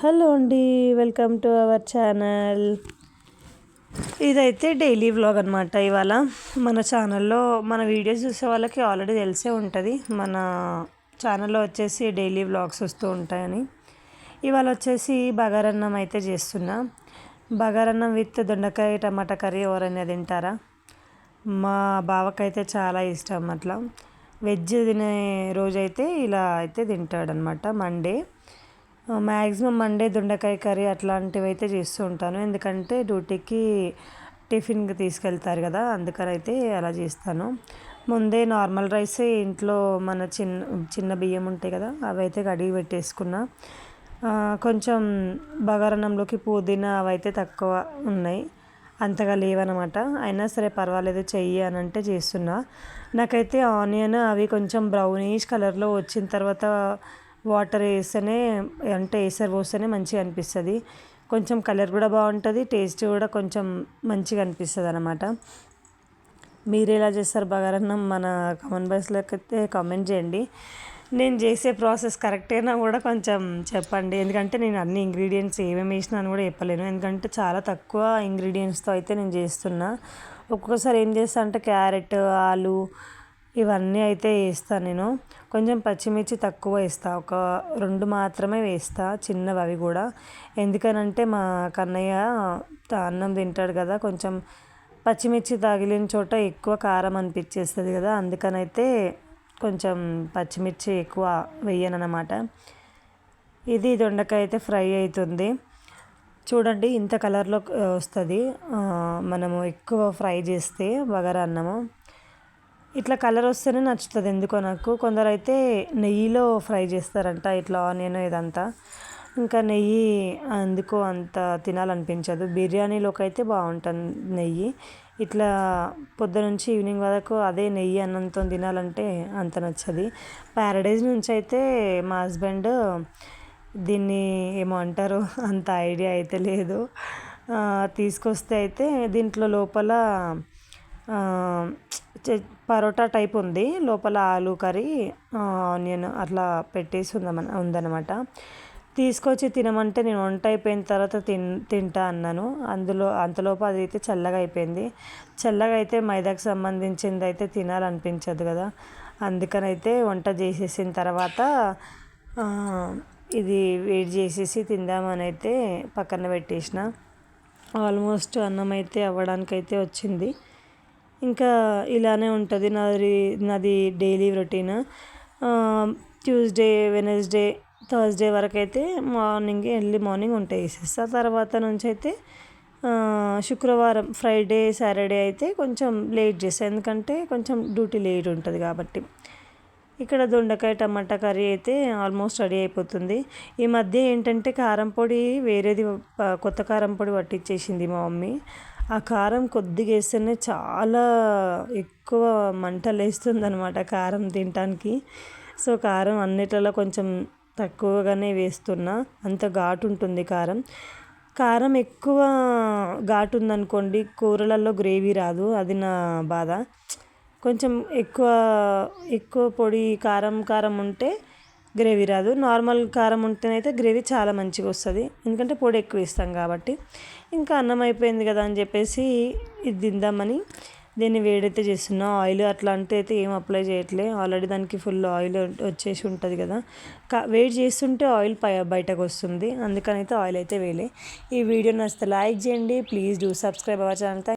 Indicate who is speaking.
Speaker 1: Hello అండి welcome to our channel. ఇదైతే daily vlog అనమాట ఇవాళ. మన ఛానల్లో మన వీడియోస్ చూసే వాళ్ళకి ఆల్రెడీ తెలిసే ఉంటుంది. మన ఛానల్లో వచ్చేసి డైలీ వ్లాగ్స్ వస్తూ ఉంటాయని. ఇవాళ వచ్చేసి బగారన్నం అయితే చేస్తున్నా. బగారన్నం విత్ దొండకాయ టమాటా కర్రీ ఎవరైనా తింటారా? మా బావకైతే చాలా ఇష్టం అట్లా. వెజ్ తినే రోజైతే ఇలా అయితే తింటాడనమాట మండే. మ్యాక్సిమం మండే దొండకాయ కర్రీ అట్లాంటివి అయితే చేస్తూ ఉంటాను. ఎందుకంటే డ్యూటీకి టిఫిన్కి తీసుకెళ్తారు కదా అందుకని అయితే అలా చేస్తాను. ముందే నార్మల్ రైస్ ఇంట్లో మన చిన్న చిన్న బియ్యం ఉంటాయి కదా అవి అయితే కడిగి పెట్టేసుకున్నా. కొంచెం బగారన్నంలోకి పుదీనా అవి అయితే తక్కువ ఉన్నాయి. అంతగా లేవనమాట. అయినా సరే పర్వాలేదు చెయ్యి అని అంటే చేస్తున్నా. నాకైతే ఆనియన్ అవి కొంచెం బ్రౌనిష్ కలర్లో వచ్చిన తర్వాత వాటర్ వేస్తేనే అంటే వేసరి పోస్తేనే మంచిగా అనిపిస్తుంది. కొంచెం కలర్ కూడా బాగుంటుంది టేస్ట్ కూడా కొంచెం మంచిగా అనిపిస్తుంది అనమాట మీరు ఎలా చేస్తారు బగారన్నం? మన కామన్ బాయ్స్లోకి అయితే కామెంట్ చేయండి. నేను చేసే ప్రాసెస్ కరెక్టేనా కూడా కొంచెం చెప్పండి. ఎందుకంటే నేను అన్ని ఇంగ్రీడియంట్స్ ఏమేమి వేసినా అని కూడా చెప్పలేను. ఎందుకంటే చాలా తక్కువ ఇంగ్రీడియంట్స్తో అయితే నేను చేస్తున్నా. ఒక్కొక్కసారి ఏం చేస్తా అంటే క్యారెట్ ఆలు ఇవన్నీ అయితే వేస్తాను నేను. కొంచెం పచ్చిమిర్చి తక్కువ వేస్తా. ఒక రెండు మాత్రమే వేస్తా చిన్నవి అవి కూడా. ఎందుకనంటే మా కన్నయ్య అన్నం తింటాడు కదా కొంచెం పచ్చిమిర్చి తగిలిన చోట ఎక్కువ కారం అనిపించేస్తుంది కదా అందుకనైతే కొంచెం పచ్చిమిర్చి ఎక్కువ వేయనమాట ఇది దొండకాయ అయితే ఫ్రై అవుతుంది చూడండి ఇంత కలర్లో వస్తుంది. మనము ఎక్కువ ఫ్రై చేస్తే బగారా అన్నము ఇట్లా కలర్ వస్తేనే నచ్చుతుంది ఎందుకో నాకు. కొందరు అయితే నెయ్యిలో ఫ్రై చేస్తారంట ఇట్లా ఆనియన్ ఇదంతా. ఇంకా నెయ్యి అందుకో అంత తినాలనిపించదు. బిర్యానీలోకి అయితే బాగుంటుంది నెయ్యి. ఇట్లా పొద్దు నుంచి ఈవినింగ్ వరకు అదే నెయ్యి అన్నంతో తినాలంటే అంత నచ్చది. ప్యారడైజ్ నుంచి అయితే మా హస్బెండ్ దీన్ని ఏమో అంటారు అంత ఐడియా అయితే లేదు. తీసుకొస్తే అయితే దీంట్లో లోపల పరోటా టైప్ ఉంది. లోపల ఆలు కర్రీ ఆనియన్ అట్లా పెట్టేసి ఉందన్న ఉందన్నమాట. తీసుకొచ్చి తినమంటే నేను వంట అయిపోయిన తర్వాత తిన్ తింటా అన్నాను. అందులో అంతలోపు అది అయితే చల్లగా అయిపోయింది. చల్లగా అయితే మైదాకు సంబంధించింది అయితే తినాలనిపించదు కదా. అందుకనైతే వంట చేసేసిన తర్వాత ఇది వేడి చేసేసి తిందామని అయితే పక్కన పెట్టేసిన. ఆల్మోస్ట్ అన్నం అయితే అవ్వడానికైతే వచ్చింది. ఇంకా ఇలానే ఉంటుంది నాది నాది daily routine. Tuesday Wednesday Thursday వరకు అయితే మార్నింగ్ ఎర్లీ మార్నింగ్ ఉంటాయి వేసేస్తా. తర్వాత నుంచి అయితే శుక్రవారం ఫ్రైడే సాటర్డే అయితే కొంచెం లేట్ చేస్తాను ఎందుకంటే కొంచెం డ్యూటీ లేట్ ఉంటుంది కాబట్టి. ఇక్కడ దొండకాయ టమాటా కర్రీ అయితే ఆల్మోస్ట్ రెడీ అయిపోతుంది. ఈ మధ్య ఏంటంటే కారం పొడి వేరేది కొత్త కారం పొడి పట్టించేసింది మా మమ్మీ. ఆ కారం కొద్దిగా వేస్తేనే చాలా ఎక్కువ మంటలు వేస్తుంది అనమాట కారం తినటానికి. సో కారం అన్నిట్లలో కొంచెం తక్కువగానే వేస్తున్నా. అంత ఘాటు ఉంటుంది కారం. కారం ఎక్కువ ఘాటు ఉందనుకోండి కూరలలో గ్రేవీ రాదు. అది నా బాధ. కొంచెం ఎక్కువ ఎక్కువ పొడి కారం కారం ఉంటే గ్రేవీ రాదు. నార్మల్ కారం ఉంటేనైతే గ్రేవీ చాలా మంచిగా వస్తుంది. ఎందుకంటే పొడి ఎక్కువ ఇస్తాం కాబట్టి. ఇంకా అన్నం అయిపోయింది కదా అని చెప్పేసి ఇది తిందామని దీన్ని వేడైతే చేస్తున్నా. ఆయిల్ అట్లాంటి అయితే ఏం అప్లై చేయట్లే. ఆల్రెడీ దానికి ఫుల్ ఆయిల్ వచ్చేసి ఉంటుంది కదా. కా వేడి చేస్తుంటే ఆయిల్ పై బయటకు వస్తుంది. అందుకని అయితే ఆయిల్ అయితే వేలే ఈ వీడియో నచ్చితే లైక్ చేయండి. Please do subscribe our channel.